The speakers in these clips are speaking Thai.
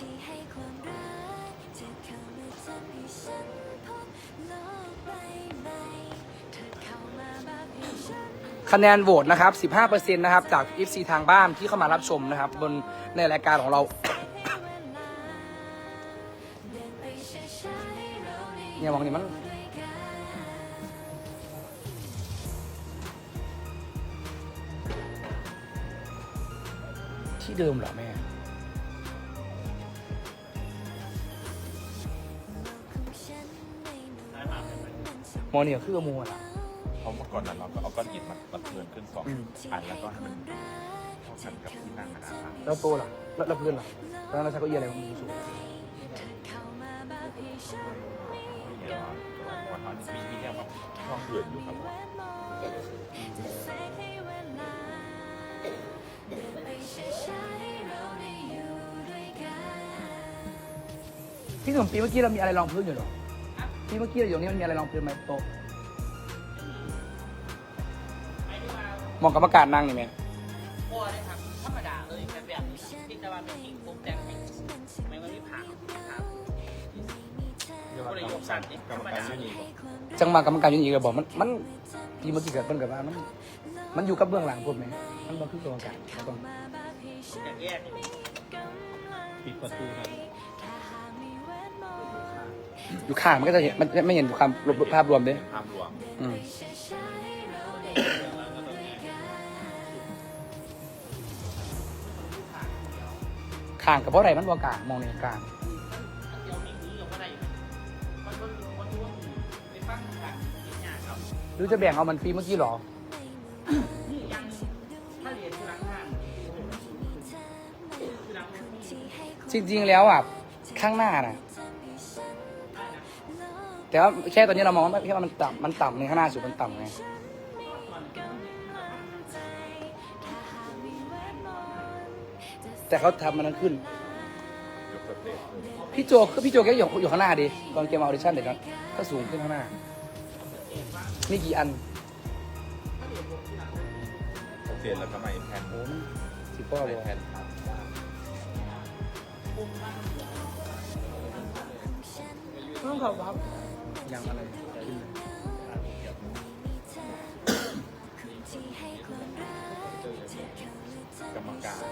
ที่ให้ความรักจะเข้ามาทำให้ฉันพบโลกใบใหม่เธอเข้ามาแบบให้ฉัน คะแนนโหวตนะครับ 15%นะครับ จาก FC ทางบ้านที่เข้ามารับชมนะครับ บนในรายการของเรา เนี่ยมองนี่มัน ที่เดิมเหรอแม่ มอเนี่ยคือโมอะ เพราะเมื่อก่อนนั้นเราก็เอาก้อนหินมามาเทิร์นขึ้นสองอืม อันแล้วก็ให้มันเท่ากันกับที่นั่งนะครับแล้วโตล่ะแล้วแล้วเพื่อนล่ะแล้วเราใช้เก้าอี้อะไรมันสูงเดี๋ยววันนั้นมีมีแค่ว่าห้องเอื่นอยู่ครับพี่หนุ่มปีเมื่อกี้เรามีอะไรรองพื้นอยู่เหรอ ปีเมื่อกี้เราอยู่ตรงนี้มันมีอะไรรองพื้นไหมโต๊ะมองกรรมการนั่งนี่ไหมโอ้เลยครับธรรมดาเลยแบบแบบนี้ที่จะว่าเป็นหิ่งปุ๊บแต่งให้ไม่ว่าที่ผ่าครับก็เลยยกสั่นนี่กรธรรมรมการดาไม่มีบอกจังหวะกรรมการอยืนอีกเราบอกมันมันปีเมื่อกี้เกิดเป็นกับว่ามัน มันอยู่กับเบื้องหลังพูดไหมมันบอกคือกรรมการเราต้องอย่างแยกนี่ปิดประตูนะ อยู่ข้างมันก็จะเห็นมันไม่เห็นความภาพรวมเด้ภาพรวมอืมข้างกับเพราะอะไรมันบอกกลางมองในกลางเดียวมีนี้ก็ได้มันก็มันก็ว่าไปฟังกันอย่างครับหรือจะแบ่งเอามันฟรีเมื่อกี้เหรอนี่ยังถ้าเรียนที่ร้านห้างที่ร้านห้างจริงๆแล้วอะ ข้างหน้าน่ะ แต่ว่าแค่ตอนนี้เรามองว่าแค่ว่ามันต่ำมันต่ำในข้างหน้าสุดมันต่ำไงแต่เขาทำมันนั้นขึ้น ยกสเตจเลยพี่โจคือพี่โจแกอยู่อยู่ข้างหน้าดิตอนเกมออดิชั่นเด็กก็สูงขึ้นข้างหน้ามีกี่อันสเตจแล้วก็ไม่แทนโอ้มันสิบป้อไม่เลยแทนครับต้องขอบครับ ยังอะไรกรรมการ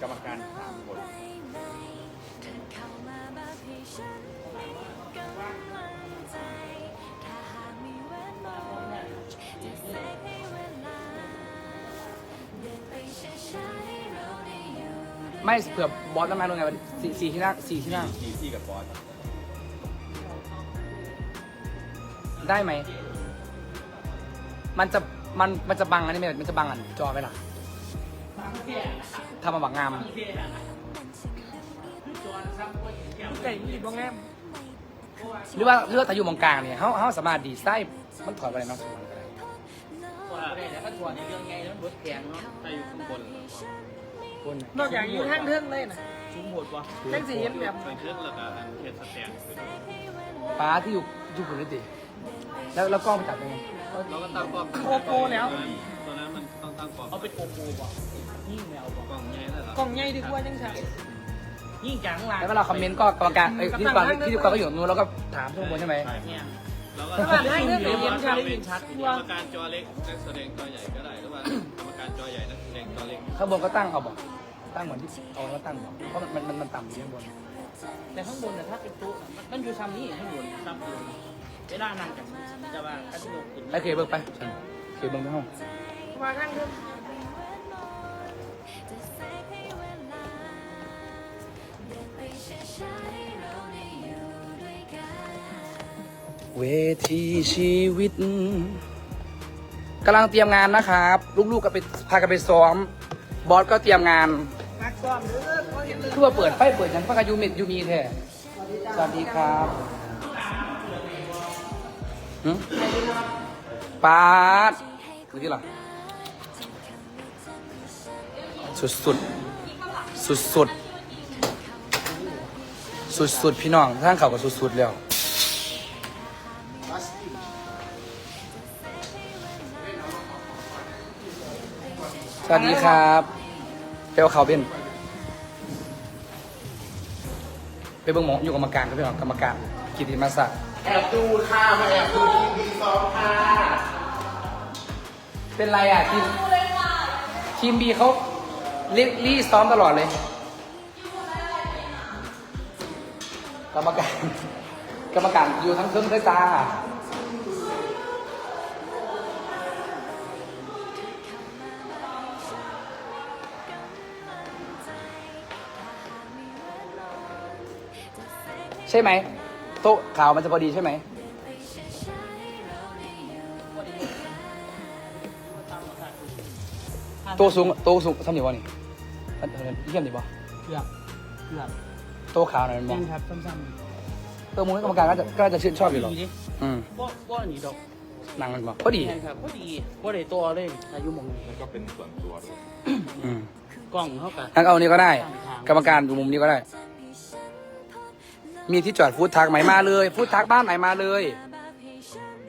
กรรมการสามคนไม่เผื่อบอสต้องมาดูไงวะสี่สี่ที่นั่งสี่ที่นั่งทีที่กับบอส ได้ไหม มันจะมันมันจะบังอันนี้ไหมมันจะบังอันจอไหมล่ะทำมาบังงามไก่มีบ้างแง่หรือว่าหรือว่าแต่อยู่มองกลางเนี่ยเขาเขาสามารถดีไซน์มันถอดไปเลยเนาะสมมติก็ได้ตัวอะไรแต่ถ้าตัวในเรื่องไงแล้วรถแข็งเนาะถ้าอยู่ข้างบนนนอกจากอยู่ทางเทิงเลยนะชุ่มโหดวะจังสีเห็นแบบเครื่องแล้วก็เขียนสแตนป้าที่อยู่อยู่คุณนิติ แล้วแล้วกล้องไปจับยังไงเราก็ตั้งกล้องโอโปแล้ว ตอนนั้นมันต้องตั้งกล้องเอาเป็นโอโปวะยิ่งแมววะกล้องใหญ่เลยเหรอกล่องใหญ่ดีกว่าจังสันยิ่งจางหลังแล้วเวลาคอมเมนต์ก็กรรมการเอ้ยพิธีกรพิธีกรก็อยู่ตรงนู้นแล้วก็ถามทุกคนใช่ไหมใช่เนี่ยเราก็ถ้าทางเทิงเห็นชัดเห็นชัดกรรมการจอเล็กนักแสดงจอใหญ่ก็ได้หรือว่ากรรมการจอใหญ่นักแสดงจอเล็กข้างบนก็ตั้งเอาบอกตั้งเหมือนที่เอาแล้วตั้งบอกเพราะมันมันมันต่ำอยู่ข้างบน แต่ข้างบนน่ะถ้าเป็นตู้มันอยู่ซ้ำนี่ข้างบนซ้ำบน เวลานั่งกันจะว่าคัสโนขึ้นไอ้เคเบิร์กไปฉันเคเบิร์กไปห้องว่าทางเทิงเวทีชีวิตกำลังเตรียมงานนะครับ ลูกๆก็ไปพากันไปซ้อม บอสก็เตรียมงานนักซ้อมเด้อเขาเห็นเลยคือว่าเปิดไฟเปิดยังพักอายุเม็ดยูมีแท้สวัสดีครับหึ ปาดคือที่หรอสุดสุดสุดสุดสุดสุดพี่น้องท่างเขาก็สุดสุดแล้วสวัสดีครับเปลวเขาเป็นไปเบิ่งหมออยู่กรรมการครับพี่น้องกรรมการ กิติมาศักดิ์แอบดูค่ะมาแอบดูทีวีซ้อมค่ะเป็นไรอะทีมทีมบีเขาเรียกรีซ้อมตลอดเลยกรรมการกรรมการอยู่ทั้งเครื่องทั้งตาใช่ไหมโต๊ะข่าวมันจะพอดีใช่ไหมโต๊ะสูงโต๊ะสูงทำอยู่วะนี่อันอันเยี่ยมดีป่ะเกือบเกือบโต๊ะขาวหน่อยมันจบริอกงครับซ้ำเออมูลกรรมการก็จะก็จะชื่นชอบๆอยู่หรอกดีดิอืมบ่บ่หนีดอกนางมันบอกพอดีใช่ครับพอดีบ่ได้ตัวเลยอายุหมองนี้แล้วก็เป็นส่วนตัวด้วยอืมกล้องเท่ากับทางเอานี้ก็ได้ กรรมการอยู่มุมนี้ก็ได้ มีที่จอดฟู้ดทักไหมมาเลยฟู้ดทักบ้านไหนมาเลย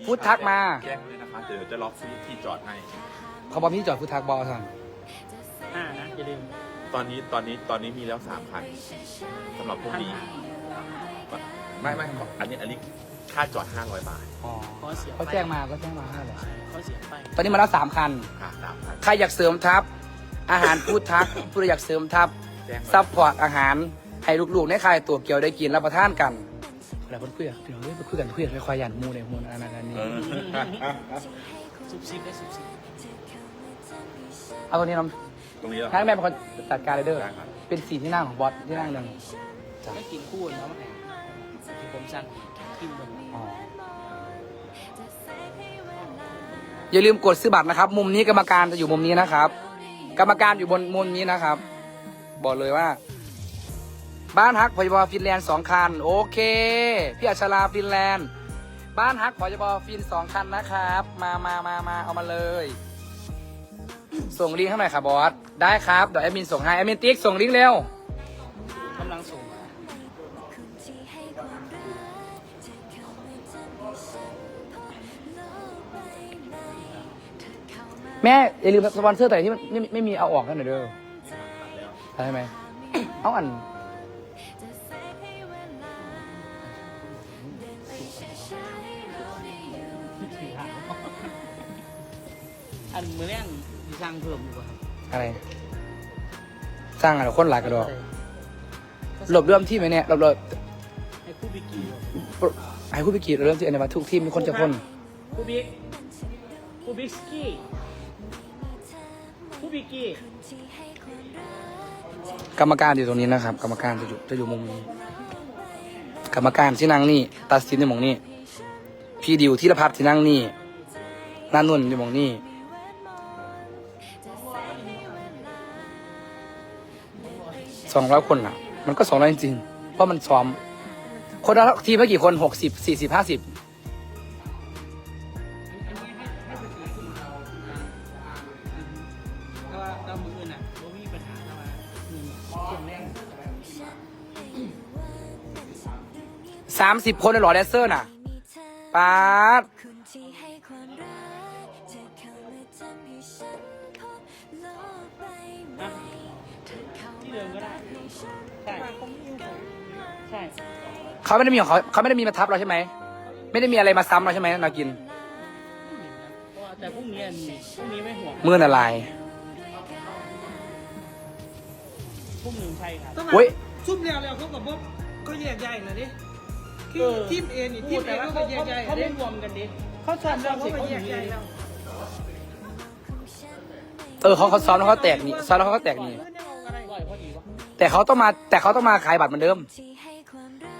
พูดทักมา แจ้งเลยนะคะเดี๋ยวจะล็อกที่จอดให้ เขาบอกมีที่จอดฟู้ดทักบอสันห้านะอย่าลืมตอนนี้ตอนนี้ตอนนี้มีแล้วสามคันสำหรับพวกนี้ ไม่ไม่อันนี้อันนี้ค่าจอด500บาทอ๋อขอเสียเขาแจ้งมาก็แจ้งมาห้าเลยเขาเสียไปตอนนี้มาแล้วสามคัน ค่ะสามคันใครอยากเสริมทัพ อาหารฟู้ดทักผู้ใดอยากเสริมทัพแจ้งมาซัพพอร์ตอาหาร ให้ลูกๆในค่ายตัวเกียวได้กินรับประทานกันอะไรเพื่อนคุยอะพี่น้องเอ้ยเพื่อนคุยกันคุยกันค่อยๆยันหมูเลยหมูอันนั้นอันนี้เออซุบซิบได้ซุบซิบเอาตัวนี้น้องตรงนี้เหรอให้แม่เป็นคนจัดการเลยเด้อได้ครับเป็นสีที่นั่งของบอสที่นั่งหนึ่งไม่กินคู่เนาะมันแหละที่ผมสั่งกินเบิ่งอ๋ออย่าลืมกดซื้อบัตรนะครับ มุมนี้กรรมการจะอยู่มุมนี้นะครับ กรรมการอยู่บนมุมนี้นะครับ บอกเลยว่า บ้านฮักพยบฟินแลนด์สองคัน โอเค พี่อัชราฟินแลนด์ บ้านฮักพยบฟินสองคันนะครับ มามามามาเอามาเลย ส่งลิงก์ให้หน่อยครับบอส ได้ครับ เดี๋ยวแอดมินส่งให้ แอดมินติ๊กส่งลิงก์เร็วกำลังส่งแม่อย่าลืมสปอนเซอร์แต่ที่มันไม่ไม่มีเอาออกกันหน่อยเด้อใช่ไหม เอาอัน อันมือแรงที่สั่งเพิ่มอยู่ป่ะครับอะไร สร้างอะไรคนหลายกระดอกหลบเริ่มที่ไหมเนี่ยหลบหลบให้คู่บิกิให้ผู้พิกีเริ่มที่อันนี้มาทุกทีมมีคนจะพ่นคู่บิ๊กคู่บิ๊กสกี้คู่บิกี้กรรมการอยู่ตรงนี้นะครับ กรรมการจะอยู่จะอยู่มุมนี้ กรรมการที่นั่งนี่ตัดสินในหมองนี้พี่ดิวที่ระพัฒน์ที่นั่งนี่นานุ่นอยู่หมองนี้ องร้อยคนอะ มันก็สองร้อยจริงๆเพราะมันซ้อม คนละทีมละกี่คนหกสิบสี่สิบห้าสิบสามสิบคนเลยเหรอแดนเซอร์น่ะ ป๊าด ให้ฉันใช่ใช่เขาไม่ได้มีของเขาเขาไม่ได้มีมาทับเราใช่ไหม ไม่ได้มีอะไรมาซ้ำเราใช่ไหมนากิน เพราะว่าแต่พรุ่งนี้อันนี้พรุ่งนี้ไม่ห่วงมือน่ะลายพรุ่งหนึ่งใช่ครับต้องมาเว้ย ซุ่มแล้วแล้วเขากับบ๊อบก็แยกย้ายเลยดิคือเออ ทีมเอนี่ทีพูมดเอแต่ว่าก็เขาแยกย้ายเขาเลไม่ยรวมกันดิเขาซ้อมแล้วเขาสิก็เขาแยอกยู่ย้ายนี่แล้วเออเขาเขาซ้อมแล้วเขาแตกนี่ซ้อมแล้วเขาก็แตกนี่เออเนี่ แต่เขาต้องมาแต่เขาต้องมาขายบัตรเหมือนเดิม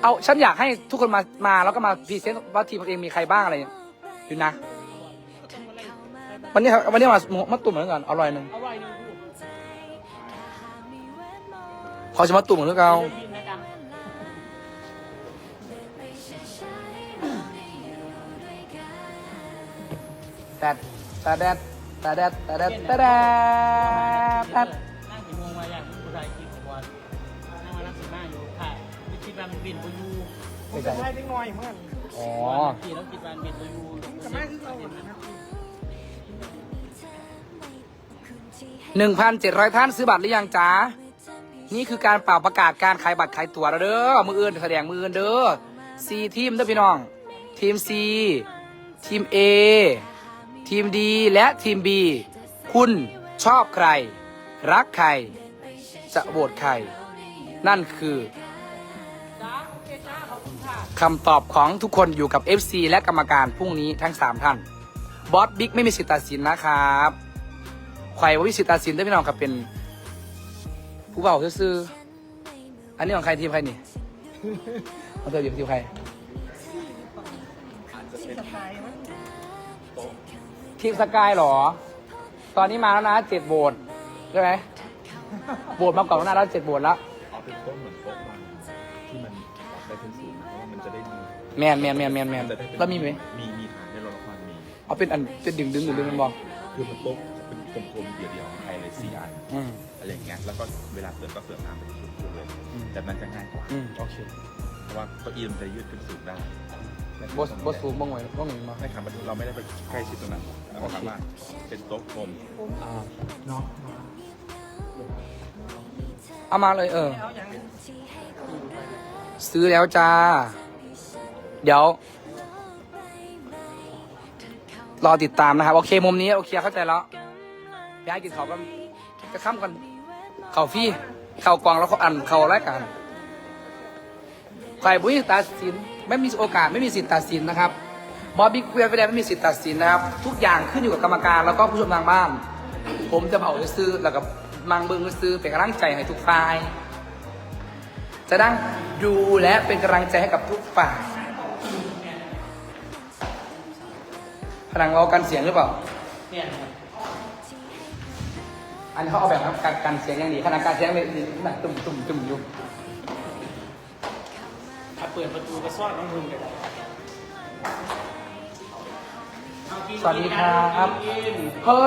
เอาฉันอยากให้ทุกคนมามาแล้วก็มาพรีเซนต์ว่าทีมตัวเองมีใครบ้างอะไรดูนะ วันนี้ครับวันนี้มามาตุ่มเหมือนกันอร่อยหนึ่งเอาไว้หนึ่งคู่เขาจะมาตุ่มเหมือนกันเดี๋ยวพิมพ์นะจ๊ะแต่แต่แดดแต่แดดแต่แดดแต่แดดแต่ วิธีการบินไปยูผมจะให้เล็กน้อยเหมือนกันอ๋อที่แล้วคิดการบินไปยูสมัยคือเราหนึ่งพันเจ็ดร้อยท่านซื้อบัตรหรือยังจ๊ะนี่คือการเป่าประกาศการขายบัตรขายตั๋วแล้วเด้อมืออื่นแสดงมืออื่นเด้อซีทีมเด้อพี่น้อง ทีม C ทีม A ทีม D และทีม B คุณชอบใคร รักใคร จะโหวตใคร นั่นคือ คำตอบของทุกคนอยู่กับ FC และกรรมการพรุ่งนี้ทั้ง 3 ท่าน บอสบิ๊กไม่มีสิทธิ์ตัดสินนะครับใครว่ามีสิทธิ์ตัดสินได้พี่น้องครับเป็น ผู้เบาซื่ออันนี้ของใครทีมใครนี่ของเธออยู่ทีมใครทีมสกายเหรอ ตอนนี้มาแล้วนะเจ็ดโบสใช่ไหมโบสมาก่อนหน้าแล้วเจ็ดโบสแล้ว แมนแมนแมนแมนแมนจะได้เป็นแล้วมีไหมมีมีฐานในรถละครมี เอาเป็นอันเป็นดึงดึงหรือดึงมันบอกคือมันโต๊ะเป็นกลมๆเดียวๆภายในสี่อันอืม อะไรอย่างเงี้ย แล้วก็เวลาเสิร์ฟก็เสิร์ฟน้ำเป็นชุดๆเลย อืมแบบนั้นจะง่ายกว่า อืมโอเคเพราะว่าเก้าอี้มันจะยืดขึ้นสูงได้บสบสสูงบ้างไหมบ้างไหมมา ไม่ครับมันเราไม่ได้ไปใกล้ชิดตรงนั้นเราถามว่าเป็นโต๊ะกลมอ่าเนาะเอามาเลยเออเอาอย่างซื้อแล้วจ้า เดี๋ยว รอติดตามนะครับ โอเคมุมนี้โอเคเข้าใจแล้วพี่ให้กินเขาก็จะข้ามกัน เขาฟี่เขากวางแล้วเขาอันเขาแรกกันใครบุ้ยตัดสินไม่มีโอกาสไม่มีสิทธิ์ตัดสินนะครับบอบบี้คุยไปแล้วไม่มีสิทธิ์ตัดสินนะครับ ทุกอย่างขึ้นอยู่กับกรรมการแล้วก็ผู้ชมทางบ้าน ผมจะเบาซื้อแล้วก็มังเบิงซื้อเป็นกำลังใจให้ทุกฝ่าย จะนั่งดูและเป็นกำลังใจให้กับทุกฝ่าย ผนังเรากันเสียงหรือเปล่า เนี่ยครับอันนี้เขาเอาแบบครับการกันเสียงอย่างดีขนาดการเสียงเลยหนักตุ่มตุ่มตุ่มอยู่ถ้าเปิดประตูก็ซ่อนน้องมึงกันสวัสดีครับกินเฮ้ย